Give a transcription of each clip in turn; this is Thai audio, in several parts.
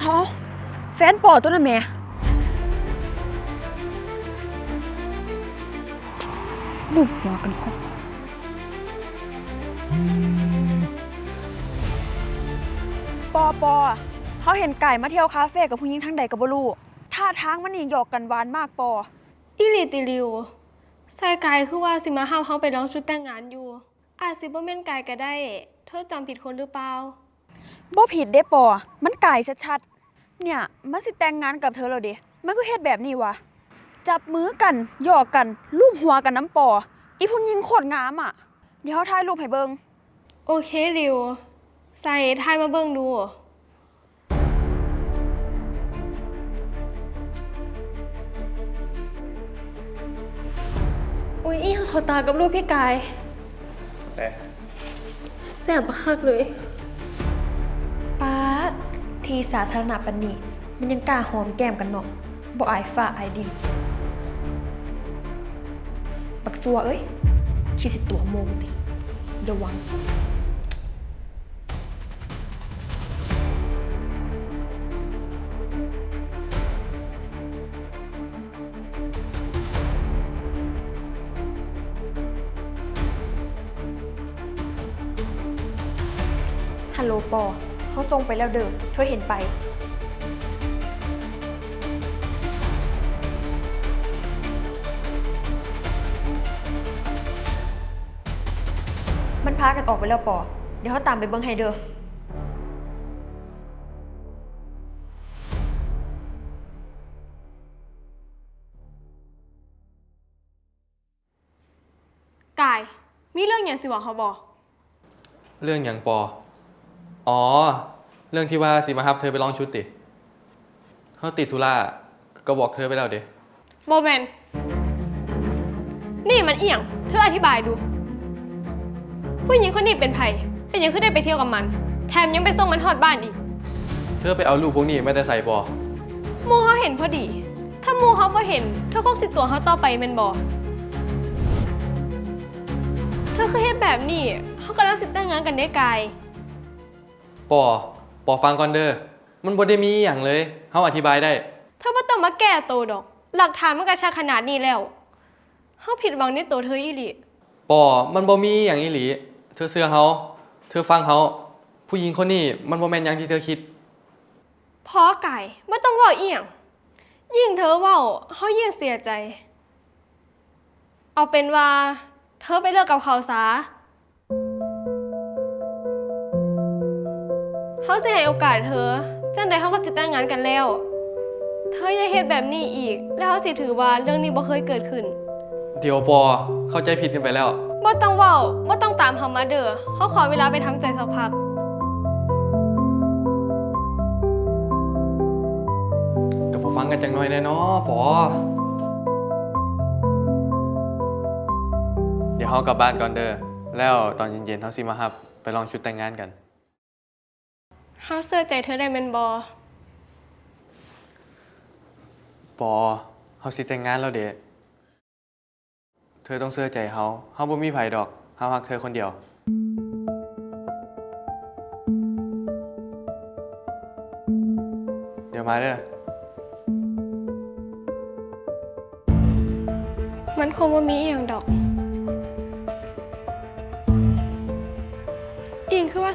เอาแฟนปอตัวน่ะแม่ลูบหัวกันพอปอปอเขาเห็นไก่มาเที่ยวคาเฟ่กับผู้หญิงทั้งใดกับบลูท่าทางมันนี่หยอกกันหวานมากปออีหลีติลิวใส่กายคือว่าสิมาห้ามเขาไปร้องชุดแต่งงานอยู่ อาจสิบ่แม่นกายก็ได้ เธอจำผิดคนหรือเปล่าบ่ผิดเด้ปอ มันไก่ชัดๆ เนี่ยมันสิแต่งงานกับเธอแล้วเด้มันก็เฮ็ดแบบนี้วะจับมือกันหยอกกันลูบหัวกันน้ำปออีผู้หญิงโคตรงามอะ เดี๋ยวเขาถ่ายรูปให้เบิงโอเคลิว ใส่ทายมาเบิ่งดู อุ๊ยอีหยังเขาตากับรูปพี่กาย แต่แสบบักคักเลยป๊าด ทีสาธารณะปันนีมันยังกล้าหอมแก้มกันเนาะบ่อายฟ้าอายดินบักซัวเอ้ยคิดสิตัวโมงดิอย่าวัง ฮัลโหลปอ เขาส่งไปแล้วเด้อเธอเห็นไป มันพากันออกไปแล้วปอ เดี๋ยวเขาตามไปเบิ้งให้เด้อ กาย มีเรื่องอย่างสิบอกเขาบอก เรื่องอย่างปอ อ๋อ เรื่องที่ว่าสิมาฮับเธอไปลองชุดติเขาติดธุระก็บอกเธอไปแล้วเด้โมเมนนี่มันเอียง เธออธิบายดู ผู้หญิงคนนี้เป็นไผ่เป็นหยังขึ้นได้ไปเที่ยวกับมัน แถมยังไปส่งมันทอดบ้านอีก เธอไปเอารูปพวกนี้ไม่ได้ใส่ปอหมูเขาเห็นพอดี ถ้าหมูเขาพอเห็น เธอคงสิตัวเขาต่อไปแมนบอเธอคือเฮ็ดแบบนี้เขากำลังสิแต่งงานกันได้กายปอ ปอฟังก่อนเด้อมันบ่ได้มีอหย่างเลยเขาอธิบายได้ เธอไม่ต้องมาแก้ตัวดอก หลักฐานมันกระชักขนาดนี้แล้วเขาผิดหวังในตัวเธออีหลีปอมันบ่มีอย่างอีหลี เธอเสื้อเขาเธอฟังเขาผู้หญิงคนนี้มันบ่แม่นอย่างที่เธอคิด พอไก่ไม่ต้องเว่าเอียงยิ่งเธอเว่าเขายิ่งเสียใจ เอาเป็นว่า เธอไปเลิกกับเขาซะ เขาจะให้โอกาสเธอจังใดเขาก็จะแต่งงานกันแล้ว เธออย่าเฮ็ดแบบนี้อีก แล้วเขาสิถือว่าเรื่องนี้บ่เคยเกิดขึ้น เดี๋ยวปอเข้าใจผิดกันไปแล้ว บ่ต้องเว้าบ่ต้องตามเขามาเด้อเขาขอเวลาไปทำใจสักพักก็พอฟังกันจังหน่อยแน่เนาะปอเดี๋ยวเขากลับบ้านก่อนเด้อแล้วตอนเย็นๆเขาสิมาฮับ ไปลองชุดแต่งงานกัน เขาเสื้อใจเธอได้แม่นบ่ปอเขาสิแต่งงานแล้วเด้เธอต้องเสื้อใจเขาเขาบ่มีไผดอกเขาฮักเธอคนเดียว เดี๋ยวมาเด้อ มันคงบ่มีอหย่างดอก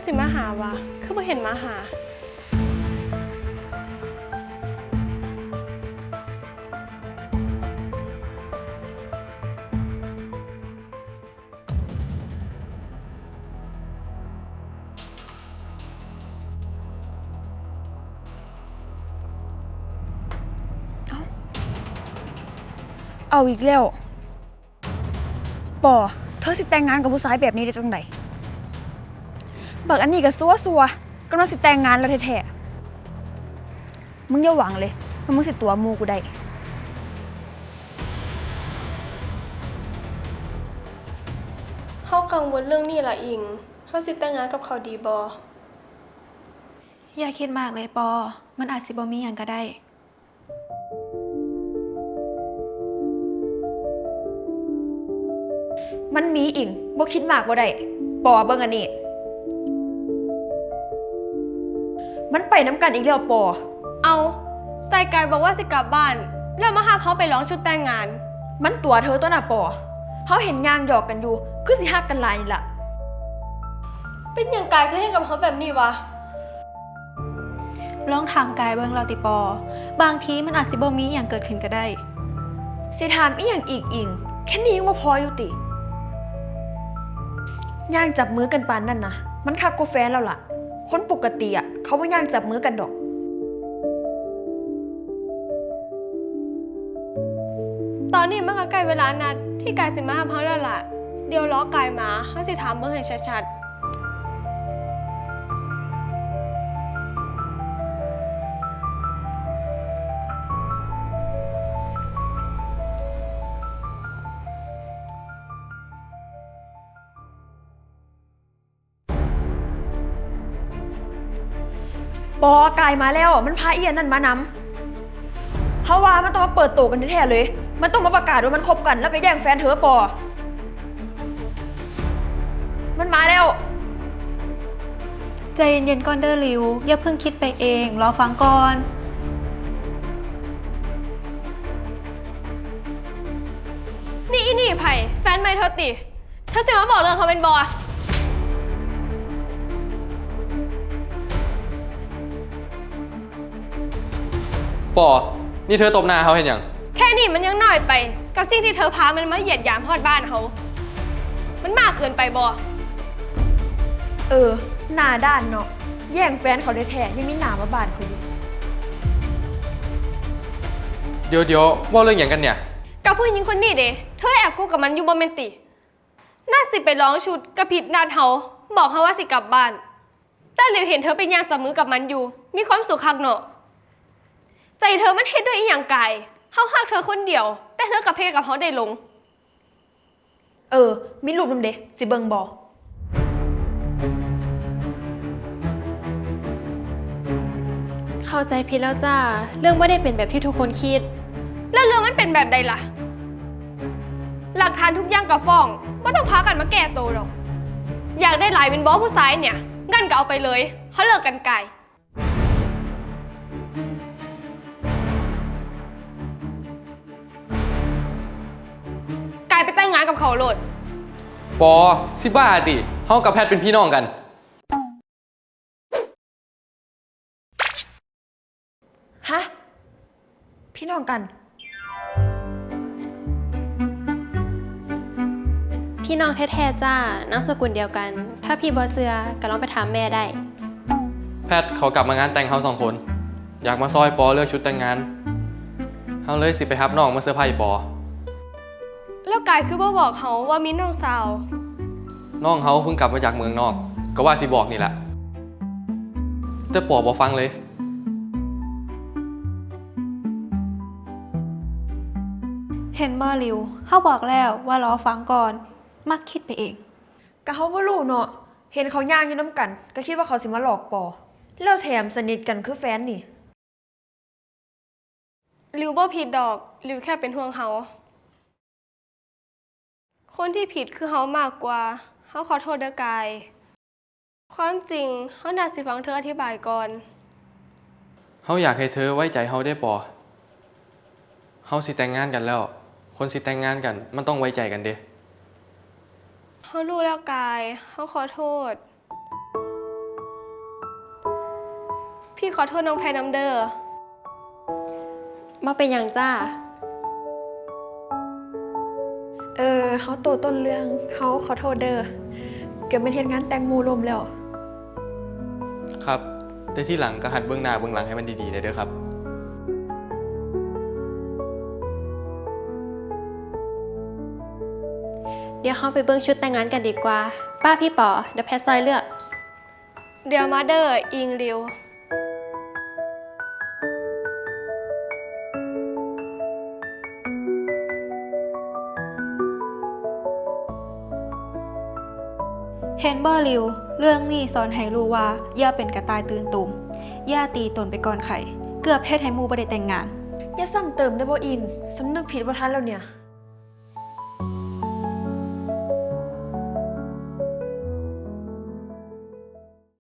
สิมาหาวะ คือบ่เห็นมาหา เอาอีกแล้วปอเธอสิแต่งงานกับผู้ชายแบบนี้ได้จังได บักอันนี้ก็ซัวซัวๆกำลังสิแต่งงานแล้วแท้ๆมึงอย่าหวังเลยว่ามึงสิตัวหมูกูได้เขากังวลเรื่องนี้ล่ะอิงเขาสิแต่งงานกับเขาดีบ่อย่าคิดมากเลยปอ มันอาจสิบ่มีอย่างก็ได้ มันมีอิงบ่คิดมากบ่ได้ปอเบิ่งอันนี้ มันไปน้ำกันอีกแล้วปอใส่กายบอกว่าสิกลับบ้าน แล้วมาหาเขาไปร้องชุดแต่งงาน มันตัวเธอตัวน่ะปอเขาเห็นยางหยอกกันอยู่ คือสิฮักกันหลายนี่ล่ะ เป็นอย่างกายก็ให้กับเขาแบบนี้วะลองถามกายเบิ่งเราติปอ บางทีมันอาจสิบ่มีอหย่างเกิดขึ้นก็ได้ สิถามอีหยังอีกอิง แค่นี้ยังว่าพออยู่ติ ย่างจับมือกันปานนั่นนะมันคักกว่าแฟนแล้วล่ะ คนปกติอะเขาไม่ย่างจับมือกันดอก ตอนนี้มันก็ใกล้เวลานัดที่กายสิมาหาเขาแล้วล่ะ เดี๋ยวล้อกายมาเขาสิถามเบิ่งให้ชัดๆ ปอกายมาแล้ว มันพาเอียนนั่นมานำเขาว่ามันต้องมาเปิดตัวกันแท้ๆเลย มันต้องมาประกาศว่ามันคบกันแล้วก็แย่งแฟนเธอปอ มันมาแล้ว ใจเย็นๆก่อนเด้อลิว อย่าเพิ่งคิดไปเอง รอฟังก่อน นี่อีนี่ไผ่แฟนไม่เธอติเธอจะมาบอกเรื่องเขาเป็นบอ ปอ นี่เธอตบหน้าเขาเห็นยัง แค่นี้มันยังน้อยไป กับสิ่งที่เธอพามันมาเหยียดหยามฮอดบ้านเขา มันมากเกินไปบอเออ หน้าด้านเนาะ แย่งแฟนเขาได้แท้ๆยังมีหน้ามาบานเขาอยู่เดี๋ยวเดี๋ยวว่าเรื่องอย่างกันเนี่ย กับผู้หญิงคนนี้เด้เธอแอบคบกับมันอยู่บนเมนติ น่าสิไปร้องชุดกระผิดนัดเขาบอกเขาว่าสิกลับบ้าน แต่เหลียวเห็นเธอเป็นยางจับมือกับมันอยู่ มีความสุขคักเนาะ ใจเธอมันเฮ็ดด้วยอีหยังกายเขาหักเธอคนเดียว แต่เธอกับเพศกับเขาได้ลง เออ มีรูปนำเดะสิเบิงบอเข้าใจผิดแล้วจ้า เรื่องไม่ได้เป็นแบบที่ทุกคนคิด แล้วเรื่องมันเป็นแบบใดล่ะ หลักฐานทุกอย่างกับฟ้องว่าต้องพากันมาแก้ตัวหรอก อยากได้หลายเป็นบอสผู้ชายเนี่ย งั้นก็เอาไปเลยเขาเลิกกันไกล กับเขาโลด ปอสิบ้าติเขากับแพทเป็นพี่น้องกัน ฮะ พี่น้องกัน พี่น้องแท้ๆจ้านามสกุลเดียวกัน ถ้าพี่บอเสือก็ลองไปถามแม่ได้ แพทเขากลับมางานแต่งเขาสองคน อยากมาซอยปอเลือกชุดแต่งงานเขาเลยสิไปฮับน้องมาเซอร์ไพรส์ปอ แล้วกายคือบ่บอกเขาว่ามีน้องสาว น้องเขาเพิ่งกลับมาจากเมืองนอก ก็ว่าสิบอกนี่แหละ แต่ปอบอฟังเลย เห็นบ่ลิวเขาบอกแล้วว่ารอฟังก่อน มักคิดไปเอง ก็เขาบ่รู้เนาะ เห็นเขาย่างอยู่น้ำกัน ก็คิดว่าเขาสิมาหลอกปอ แล้วแถมสนิทกันคือแฟนนี่ ริวบ่ผิดดอก ริวแค่เป็นห่วงเขา คนที่ผิดคือเขามากกว่าเขาขอโทษเด้อกาย ความจริงเขาน่าสิฟังเธออธิบายก่อนเขาอยากให้เธอไว้ใจเขาได้ปอเขาสิแต่งงานกันแล้ว คนสิแต่งงานกัน มันต้องไว้ใจกันเด้เขารู้แล้วกายเขาขอโทษ พี่ขอโทษน้องแพรน้ำเด้อมาเป็นอย่างจ้า เออเขาโตต้นเรื่องเขาขอโทษเด้อเกือบเป็นเหตุงานแต่งหมูลมแล้ว ครับแต่ที่หลังก็หัดเบื้องหน้าเบื้องหลังให้มันดีๆเลยเด้อครับ เดี๋ยวเราไปเบิ้งชุดแต่งงานกันดีกว่า ป้าพี่ป๋อเดี๋ยวแพทซอยเลือก เดี๋ยวมาเด้ออิงริว เฮนเบอร์ลิว เรื่องนี้สอนให้รู้ว่าอย่าเป็นกระต่ายตื่นตุ่มอย่าตีตนไปก่อนไข่ เกือบเพศให้หมูบ่ได้แต่งงาน อย่าซ้ำเติมได้บ่อิน สำนึกผิดบ่ทันแล้วเนี่ย